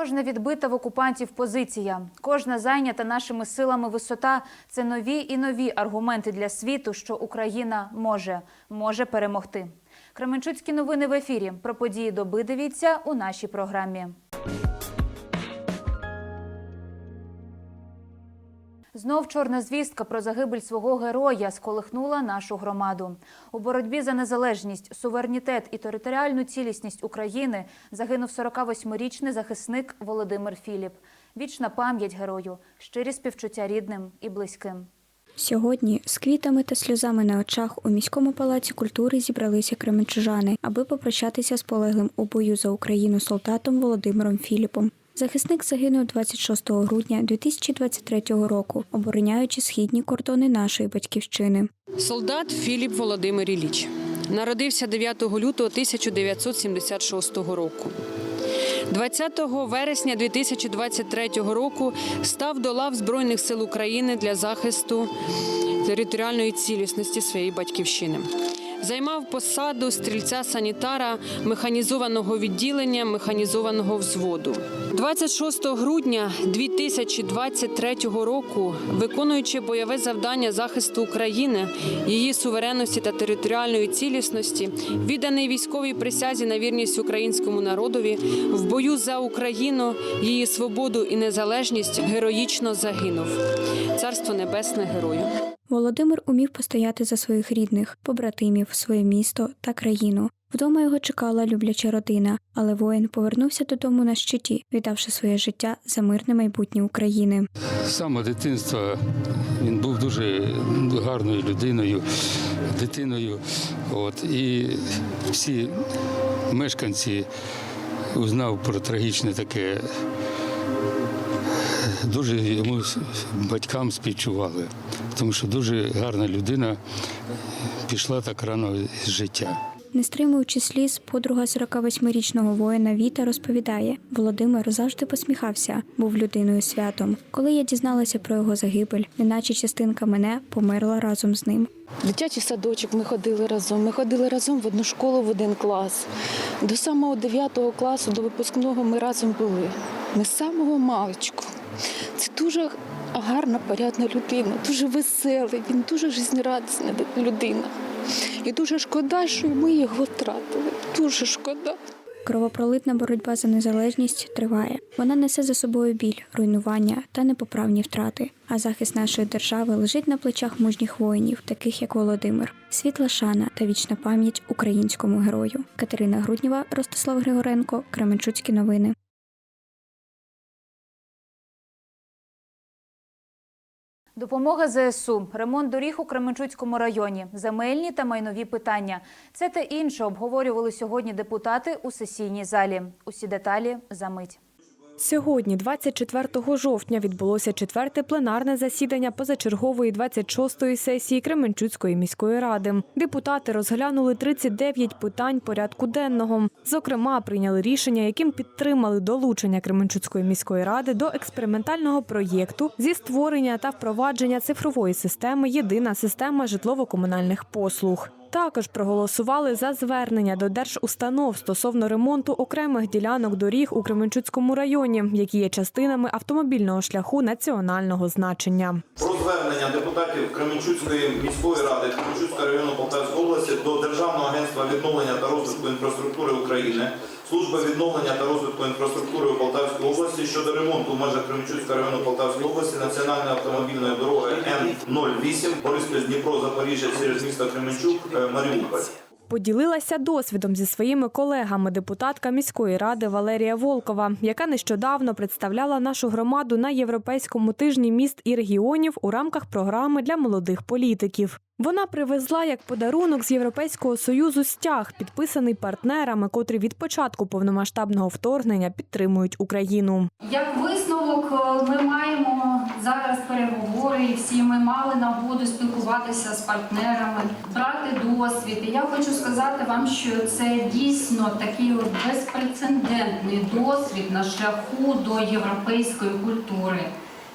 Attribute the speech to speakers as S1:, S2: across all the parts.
S1: Кожна відбита в окупантів позиція, кожна зайнята нашими силами висота це нові і нові аргументи для світу, що Україна може, може перемогти. Кременчуцькі новини в ефірі. Про події доби дивіться у нашій програмі. Знов чорна звістка про загибель свого героя сколихнула нашу громаду. У боротьбі за незалежність, суверенітет і територіальну цілісність України загинув 48-річний захисник Володимир Філіп. Вічна пам'ять герою, щирі співчуття рідним і близьким.
S2: Сьогодні з квітами та сльозами на очах у міському палаці культури зібралися кременчужани, аби попрощатися з полеглим у бою за Україну солдатом Володимиром Філіпом. Захисник загинув 26 грудня 2023 року, обороняючи східні кордони нашої батьківщини.
S3: Солдат Філіп Володимир Ілліч. Народився 9 лютого 1976 року. 20 вересня 2023 року став до лав Збройних сил України для захисту територіальної цілісності своєї батьківщини. Займав посаду стрільця-санітара механізованого відділення механізованого взводу. 26 грудня 2023 року, виконуючи бойове завдання захисту України, її суверенності та територіальної цілісності, відданий військовій присязі на вірність українському народові, в бою за Україну, її свободу і незалежність героїчно загинув. Царство небесне герою.
S2: Володимир умів постояти за своїх рідних, побратимів, своє місто та країну. Вдома його чекала любляча родина, але воїн повернувся додому на щиті, віддавши своє життя за мирне майбутнє України.
S4: З самого дитинства він був дуже гарною людиною, дитиною. От, і всі мешканці узнав про трагічне таке. Дуже йому батькам співчували, тому що дуже гарна людина пішла так рано з життя.
S2: Не стримуючи сліз, подруга 48-річного воїна Віта розповідає: Володимир завжди посміхався, був людиною святом. Коли я дізналася про його загибель, неначе частинка мене померла разом з ним.
S5: Дитячий садочок ми ходили разом. Ми ходили разом в одну школу, в один клас. До самого 9 класу, до випускного ми разом були. Ми з самого маличку. Це дуже гарна, порядна людина, дуже веселий, він дуже жизнерадісна людина. І дуже шкода, що ми його втратили. Дуже шкода.
S2: Кровопролитна боротьба за незалежність триває. Вона несе за собою біль, руйнування та непоправні втрати. А захист нашої держави лежить на плечах мужніх воїнів, таких як Володимир. Світла шана та вічна пам'ять українському герою. Катерина Груднєва, Ростислав Григоренко, Кременчуцькі новини.
S1: Допомога ЗСУ, ремонт доріг у Кременчуцькому районі, земельні та майнові питання. Це та інше обговорювали сьогодні депутати у сесійній залі. Усі деталі за мить.
S6: Сьогодні, 24 жовтня, відбулося четверте пленарне засідання позачергової 26-ї сесії Кременчуцької міської ради. Депутати розглянули 39 питань порядку денного. Зокрема, прийняли рішення, яким підтримали долучення Кременчуцької міської ради до експериментального проєкту зі створення та впровадження цифрової системи Єдина система житлово-комунальних послуг. Також проголосували за звернення до держустанов стосовно ремонту окремих ділянок доріг у Кременчуцькому районі, які є частинами автомобільного шляху національного значення.
S7: Про звернення депутатів Кременчуцької міської ради Кременчуцького району Полтавської області до Державного агентства відновлення та розвитку інфраструктури України, Служби відновлення та розвитку інфраструктури у Полтавській області щодо ремонту в межах Кременчуцького району Полтавської області національної автомобільної дороги Н-08 Бориспіль Дніпро Запоріжжя через місто Кременчук е, Маріуполь.
S6: Поділилася досвідом зі своїми колегами депутатка міської ради Валерія Волкова, яка нещодавно представляла нашу громаду на європейському тижні міст і регіонів у рамках програми для молодих політиків. Вона привезла як подарунок з Європейського союзу стяг, підписаний партнерами, котрі від початку повномасштабного вторгнення підтримують Україну.
S8: Як висновок, е, ми маємо зараз переговори, і всі ми мали нагоду спілкуватися з партнерами, брати досвід. І я хочу сказати вам, що це дійсно такий безпрецедентний досвід на шляху до європейської культури,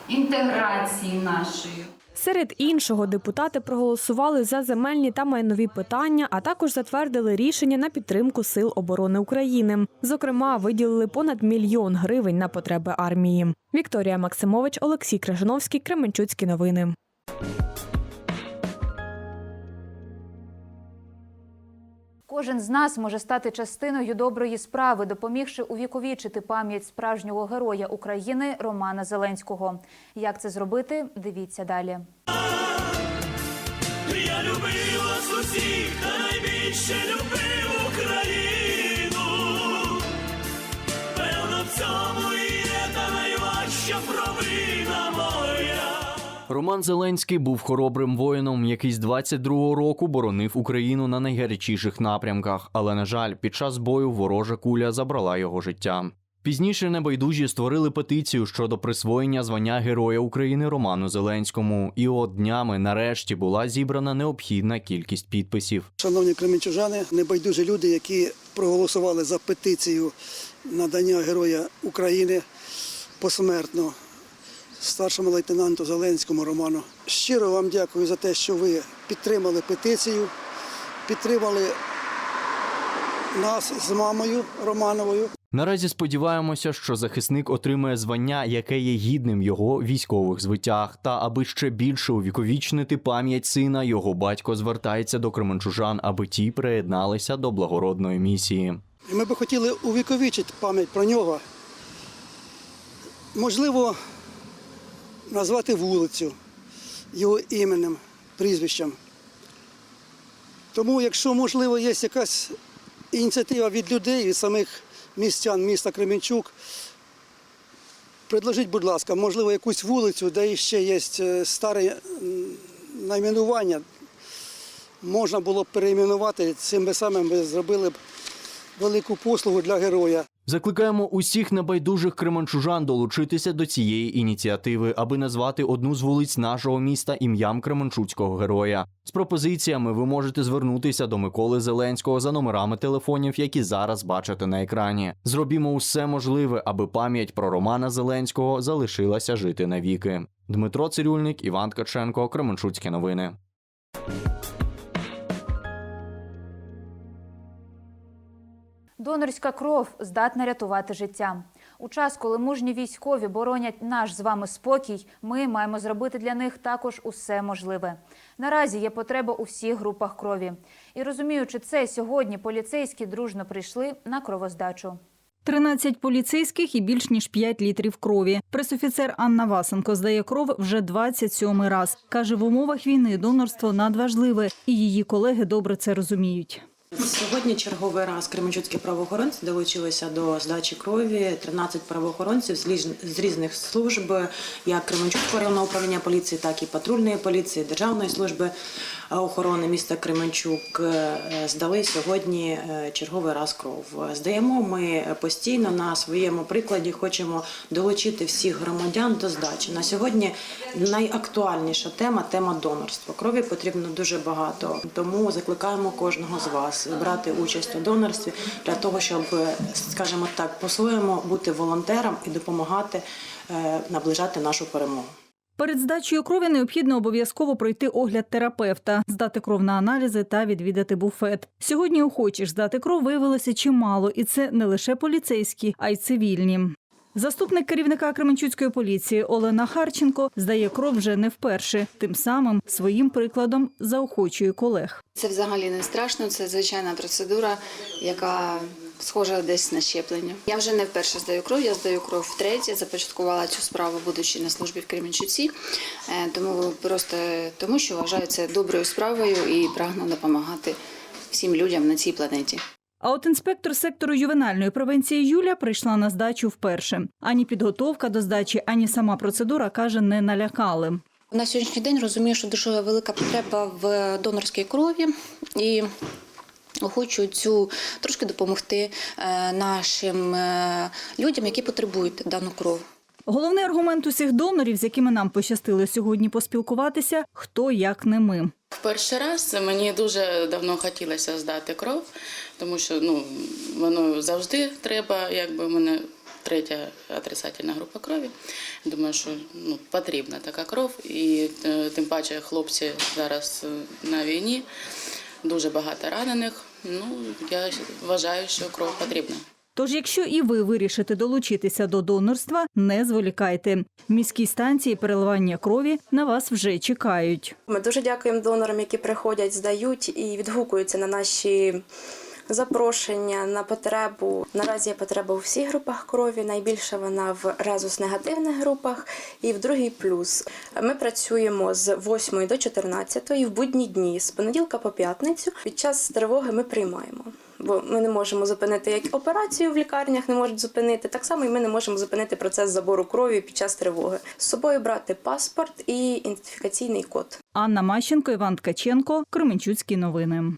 S8: інтеграції нашої.
S6: Серед іншого депутати проголосували за земельні та майнові питання, а також затвердили рішення на підтримку сил оборони України. Зокрема, виділили понад мільйон гривень на потреби армії. Вікторія Максимович, Олексій Крижановський, Кременчуцькі новини.
S1: Кожен з нас може стати частиною доброї справи, допомігши увіковічити пам'ять справжнього героя України Романа Зеленського. Як це зробити? Дивіться далі.
S9: Я любив вас усіх, та найбільше любив
S10: Роман Зеленський був хоробрим воїном, який з 22-го року боронив Україну на найгарячіших напрямках. Але на жаль, під час бою ворожа куля забрала його життя. Пізніше небайдужі створили петицію щодо присвоєння звання Героя України Роману Зеленському. І от днями нарешті була зібрана необхідна кількість підписів.
S11: Шановні кременчужани, небайдужі люди, які проголосували за петицію надання Героя України посмертно старшому лейтенанту Зеленському Роману. Щиро вам дякую за те, що ви підтримали петицію, підтримали нас з мамою Романовою.
S10: Наразі сподіваємося, що захисник отримає звання, яке є гідним його військових звитяг. Та аби ще більше увіковічнити пам'ять сина, його батько звертається до кременчужан, аби ті приєдналися до благородної місії.
S11: Ми би хотіли увіковічити пам'ять про нього. Можливо, назвати вулицю його іменем, прізвищем. Тому, якщо, можливо, є якась ініціатива від людей, від самих містян міста Кременчук, предложіть, будь ласка, можливо, якусь вулицю, де ще є е, старе найменування, можна було б перейменувати, цим би самим ви зробили б велику послугу для героя.
S10: Закликаємо усіх небайдужих кременчужан долучитися до цієї ініціативи, аби назвати одну з вулиць нашого міста ім'ям Кременчуцького героя. З пропозиціями ви можете звернутися до Миколи Зеленського за номерами телефонів, які зараз бачите на екрані. Зробімо усе можливе, аби пам'ять про Романа Зеленського залишилася жити навіки. Дмитро Цирюльник, Іван Ткаченко, Кременчуцькі новини.
S1: Донорська кров здатна рятувати життя. У час, коли мужні військові боронять наш з вами спокій, ми маємо зробити для них також усе можливе. Наразі є потреба у всіх групах крові. І розуміючи це, сьогодні поліцейські дружно прийшли на кровоздачу.
S12: 13 поліцейських і більш ніж 5 літрів крові. Пресофіцер Анна Васенко здає кров вже 27 раз. Каже, в умовах війни донорство надважливе, і її колеги добре це розуміють.
S13: Сьогодні черговий раз кременчуцькі правоохоронці долучилися до здачі крові. 13 правоохоронців з різних служб, як Кременчуцького районного управління поліції, так і патрульної поліції, Державної служби охорони міста Кременчук е, здали сьогодні е, черговий раз кров. Здаємо ми постійно на своєму прикладі, хочемо долучити всіх громадян до здачі. На сьогодні найактуальніша тема тема донорства. Крові потрібно дуже багато, тому закликаємо кожного з вас брати участь у донорстві для того, щоб, скажімо так, по-своєму бути волонтером і допомагати е, наближати нашу перемогу.
S12: Перед здачею крові необхідно обов'язково пройти огляд терапевта, здати кров на аналізи та відвідати буфет. Сьогодні охочих здати кров виявилося чимало, і це не лише поліцейські, а й цивільні. Заступник керівника Кременчуцької поліції Олена Харченко здає кров вже не вперше, тим самим своїм прикладом заохочує колег.
S14: Це взагалі не страшно, це звичайна процедура, яка схожа десь на щеплення. Я вже не вперше здаю кров, я здаю кров втретє. Започаткувала цю справу, будучи на службі в Кременчуці. Е, Тому просто тому, що вважаю це доброю справою і прагну допомагати всім людям на цій планеті.
S12: А от інспектор сектору ювенальної превенції Юля прийшла на здачу вперше. Ані підготовка до здачі, ані сама процедура каже, не налякали.
S14: На сьогоднішній день розумію, що дуже велика потреба в донорській крові і хочу цю трошки допомогти е, нашим е, людям, які потребують дану кров.
S12: Головний аргумент усіх донорів, з якими нам пощастило сьогодні поспілкуватися, хто як не ми.
S4: В перший раз мені дуже давно хотілося здати кров, тому що ну воно завжди треба, якби в мене третя отрицательна група крові. Думаю, що ну, потрібна така кров. І е, тим паче хлопці зараз на війні, дуже багато ранених. Ну, я вважаю, що кров потрібна.
S12: Тож, якщо і ви вирішите долучитися до донорства, не зволікайте. В міській станції переливання крові на вас вже чекають.
S15: Ми дуже дякуємо донорам, які приходять, здають і відгукуються на наші запрошення на потребу. Наразі є потреба у всіх групах крові. Найбільше вона в резус негативних групах і в другій плюс. Ми працюємо з 8 до 14 в будні дні з понеділка по п'ятницю. Під час тривоги ми приймаємо. Бо ми не можемо зупинити як операцію в лікарнях, не можуть зупинити. Так само і ми не можемо зупинити процес забору крові під час тривоги. З собою брати паспорт і ідентифікаційний код.
S12: Анна Мащенко, Іван Ткаченко, Кременчуцькі новини.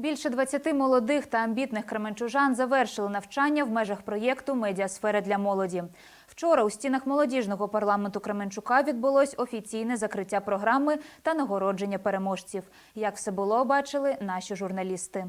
S1: Більше 20 молодих та амбітних кременчужан завершили навчання в межах проєкту Медіасфера для молоді. Вчора у стінах молодіжного парламенту Кременчука відбулось офіційне закриття програми та нагородження переможців. Як все було, бачили наші журналісти.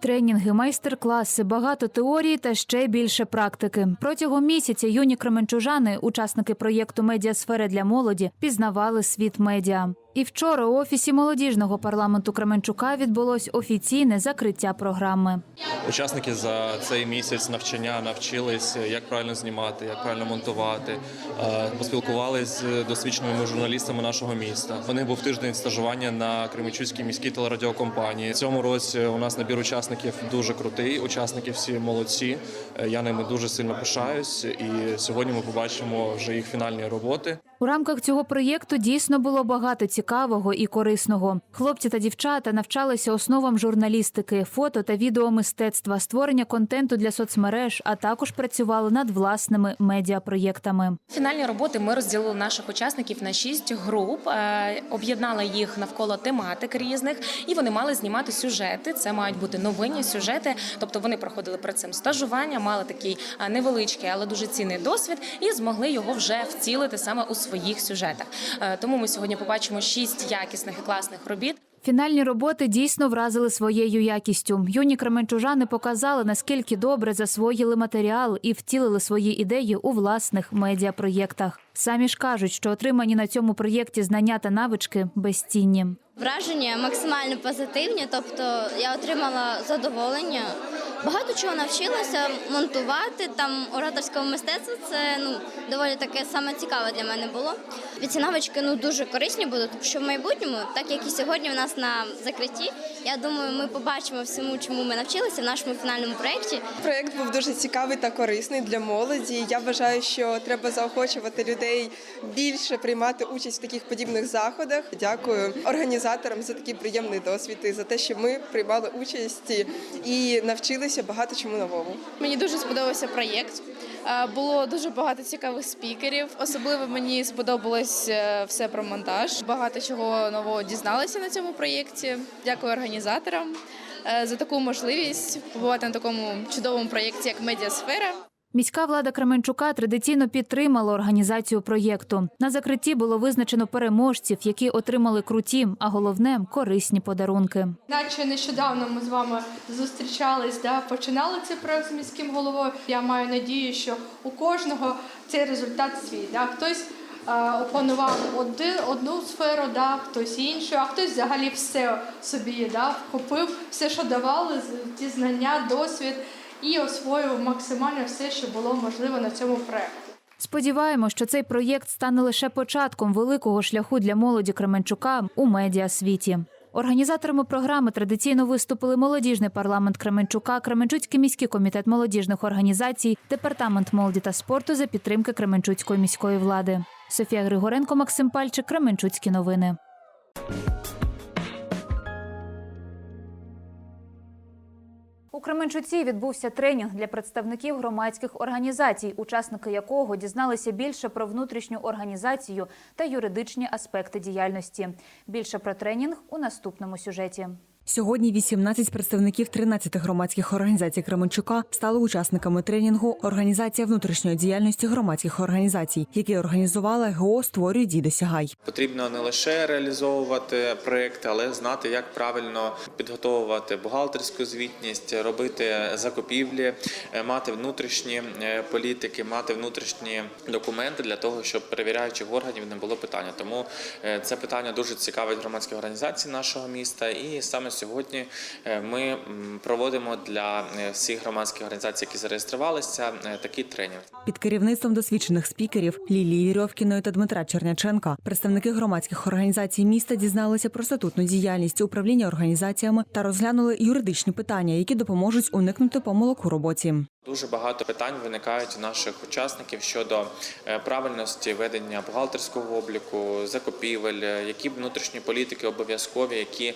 S1: Тренінги, майстер-класи, багато теорії та ще більше практики. Протягом місяця юні кременчужани, учасники проєкту Медіасфери для молоді, пізнавали світ медіа. І вчора у офісі молодіжного парламенту Кременчука відбулось офіційне закриття програми.
S16: Учасники за цей місяць навчання навчились, як правильно знімати, як правильно монтувати. Е, Поспілкувалися з досвідченими журналістами нашого міста. У них був тиждень стажування на Кременчуцькій міській телерадіокомпанії. В цьому році у нас набір учасників дуже крутий. Учасники всі молодці. Е, Я ними дуже сильно пишаюсь. І сьогодні ми побачимо вже їх фінальні роботи.
S1: У рамках цього проєкту дійсно було багато цікавого і корисного. Хлопці та дівчата навчалися основам журналістики, фото та відеомистецтва, створення контенту для соцмереж, а також працювали над власними медіапроєктами.
S17: Фінальні роботи ми розділили наших учасників на шість груп, е, об'єднали їх навколо тематик різних, і вони мали знімати сюжети. Це мають бути новинні сюжети. Тобто вони проходили перед цим стажування, мали такий е, невеличкий, але дуже цінний досвід, і змогли його вже втілити саме у своїх сюжетах. Е, Тому ми сьогодні побачимо шість якісних і класних робіт.
S1: Фінальні роботи дійсно вразили своєю якістю. Юні кременчужани показали, наскільки добре засвоїли матеріал і втілили свої ідеї у власних медіапроєктах. Самі ж кажуть, що отримані на цьому проєкті знання та навички безцінні.
S8: Враження максимально позитивні, тобто я отримала задоволення. Багато чого навчилася монтувати там ораторського мистецтва. Це ну доволі таке саме цікаве для мене було. І ці навички ну дуже корисні будуть, тому що в майбутньому, так як і сьогодні у нас на закритті, я думаю, ми побачимо всьому, чому ми навчилися в нашому фінальному проєкті.
S18: Проєкт був дуже цікавий та корисний для молоді. Я вважаю, що треба заохочувати людей більше приймати участь в таких подібних заходах. Дякую організаторам за такий приємний досвід і за те, що ми приймали участь і навчилися багато чому новому.
S5: Мені дуже сподобався проєкт. Е, Було дуже багато цікавих спікерів. Особливо мені сподобалось е, все про монтаж. Багато чого нового дізналася на цьому проєкті. Дякую організаторам е, за таку можливість побувати на такому чудовому проєкті, як Медіасфера.
S1: Міська влада Кременчука традиційно підтримала організацію проєкту. На закритті було визначено переможців, які отримали круті, а головне корисні подарунки.
S19: Наче нещодавно ми з вами зустрічались, да, починали цей проект з міським головою. Я маю надію, що у кожного цей результат свій. Да. Хтось е, опанував один, одну сферу, да, хтось іншу, а хтось взагалі все собі да, вхопив, все, що давали, ті знання, досвід, і освоїв максимально все, що було можливо на цьому проєкті.
S1: Сподіваємось, що цей проєкт стане лише початком великого шляху для молоді Кременчука у медіасвіті. Організаторами програми традиційно виступили молодіжний парламент Кременчука, Кременчуцький міський комітет молодіжних організацій, департамент молоді та спорту за підтримки Кременчуцької міської влади. Софія Григоренко, Максим Пальчик, Кременчуцькі новини. У Кременчуці відбувся тренінг для представників громадських організацій, учасники якого дізналися більше про внутрішню організацію та юридичні аспекти діяльності. Більше про тренінг у наступному сюжеті.
S20: Сьогодні 18 представників 13 громадських організацій Кременчука стали учасниками тренінгу Організація внутрішньої діяльності громадських організацій, який організувала ГО «Створюй, дій, досягай».
S21: Потрібно не лише реалізовувати проекти, але знати, як правильно підготовувати бухгалтерську звітність, робити закупівлі, е, мати внутрішні е, політики, мати внутрішні документи для того, щоб перевіряючих органів не було питання. Тому е, це питання дуже цікавить громадські організації нашого міста. І саме сьогодні е, ми проводимо для е, всіх громадських організацій, які зареєструвалися, е, такий тренінг.
S20: Під керівництвом досвідчених спікерів Лілії Вірьовкіної та Дмитра Черняченка представники громадських організацій міста дізналися про статутну діяльність управління організаціями та розглянули юридичні питання, які допоможуть уникнути помилок у роботі.
S21: Дуже багато питань виникають у наших учасників щодо правильності ведення бухгалтерського обліку, закупівель, які внутрішні політики обов'язкові, які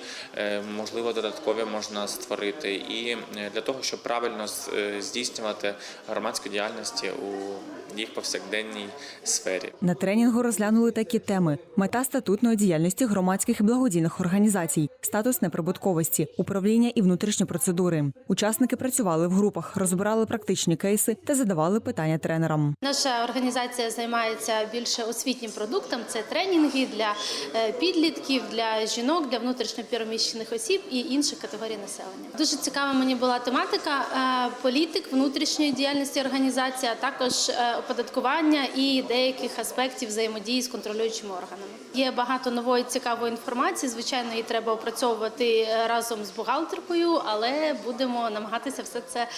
S21: можливо додаткові можна створити, і е, для того, щоб правильно е, здійснювати громадську діяльність у їх повсякденній сфері.
S20: На тренінгу розглянули такі теми: мета статутної діяльності громадських і благодійних організацій, статус неприбутковості, управління і внутрішні процедури. Учасники працювали в групах, розбирали практичні кейси та задавали питання тренерам.
S22: Наша організація займається більше освітнім продуктом. Це тренінги для е, підлітків, для жінок, для внутрішньопереміщених осіб і інших категорій населення. Дуже цікава мені була тематика е, політик внутрішньої діяльності організації, а також е, оподаткування і деяких аспектів взаємодії з контролюючими органами. Є багато нової цікавої інформації. Звичайно, її треба опрацьовувати е, разом з бухгалтеркою, але будемо намагатися все це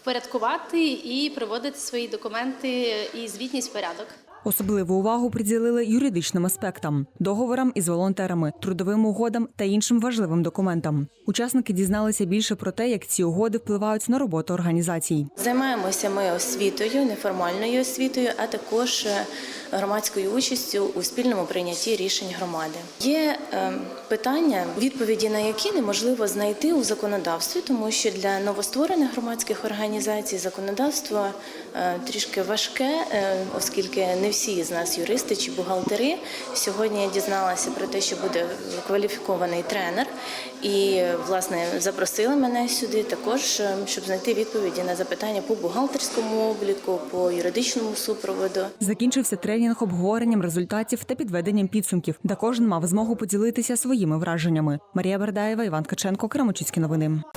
S22: впорядкувати і приводити свої документи і звітність в порядок.
S20: Особливу увагу приділили юридичним аспектам, договорам із волонтерами, трудовим угодам та іншим важливим документам. Учасники дізналися більше про те, як ці угоди впливають на роботу організацій.
S23: Займаємося ми освітою, неформальною освітою, а також е, громадською участю у спільному прийнятті рішень громади. Є е, питання, відповіді на які неможливо знайти у законодавстві, тому що для новостворених громадських організацій законодавство е, трішки важке, е, оскільки не всі з нас юристи чи бухгалтери. Сьогодні я дізналася про те, що буде кваліфікований тренер, і власне запросили мене сюди також, щоб знайти відповіді на запитання по бухгалтерському обліку, по юридичному супроводу.
S20: Закінчився тренінг обговоренням результатів та підведенням підсумків, де кожен мав змогу поділитися своїми враженнями. Марія Бердаєва, Іван Ткаченко, Крамочицькі новини.
S1: –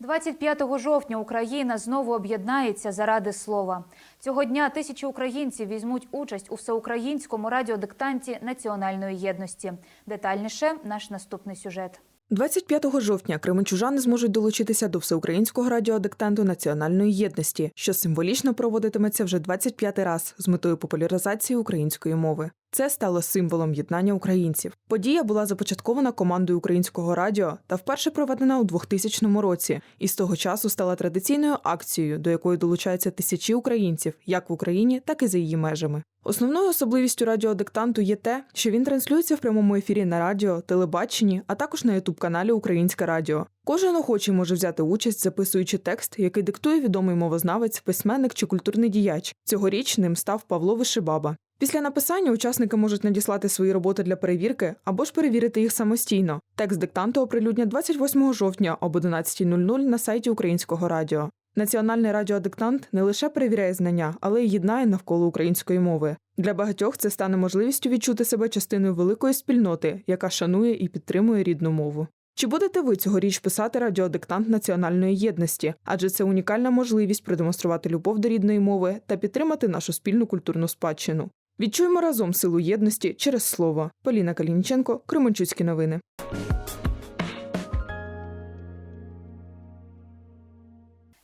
S1: 25 жовтня Україна знову об'єднається заради слова. Цього дня тисячі українців візьмуть участь у всеукраїнському радіодиктанті національної єдності. Детальніше наш наступний сюжет.
S24: 25 жовтня кременчужани зможуть долучитися до всеукраїнського радіодиктанту національної єдності, що символічно проводитиметься вже 25 раз з метою популяризації української мови. Це стало символом єднання українців. Подія була започаткована командою українського радіо та вперше проведена у 2000 році, і з того часу стала традиційною акцією, до якої долучаються тисячі українців, як в Україні, так і за її межами. Основною особливістю радіодиктанту є те, що він транслюється в прямому ефірі на радіо, телебаченні, а також на ютуб-каналі Українське Радіо. Кожен охочий може взяти участь, записуючи текст, який диктує відомий мовознавець, письменник чи культурний діяч. Цьогоріч ним став Павло Вишибаба. Після написання учасники можуть надіслати свої роботи для перевірки або ж перевірити їх самостійно. Текст диктанту оприлюднять 28 жовтня об 11.00 на сайті Українського радіо. Національний радіодиктант не лише перевіряє знання, але й єднає навколо української мови. Для багатьох це стане можливістю відчути себе частиною великої спільноти, яка шанує і підтримує рідну мову. Чи будете ви цьогоріч писати радіодиктант національної єдності? Адже це унікальна можливість продемонструвати любов до рідної мови та підтримати нашу спільну культурну спадщину. Відчуємо разом силу єдності через слово. Поліна Калініченко, Кременчуцькі новини.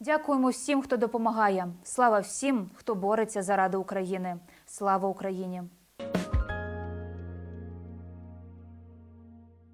S1: Дякуємо всім, хто допомагає. Слава всім, хто бореться заради України. Слава Україні!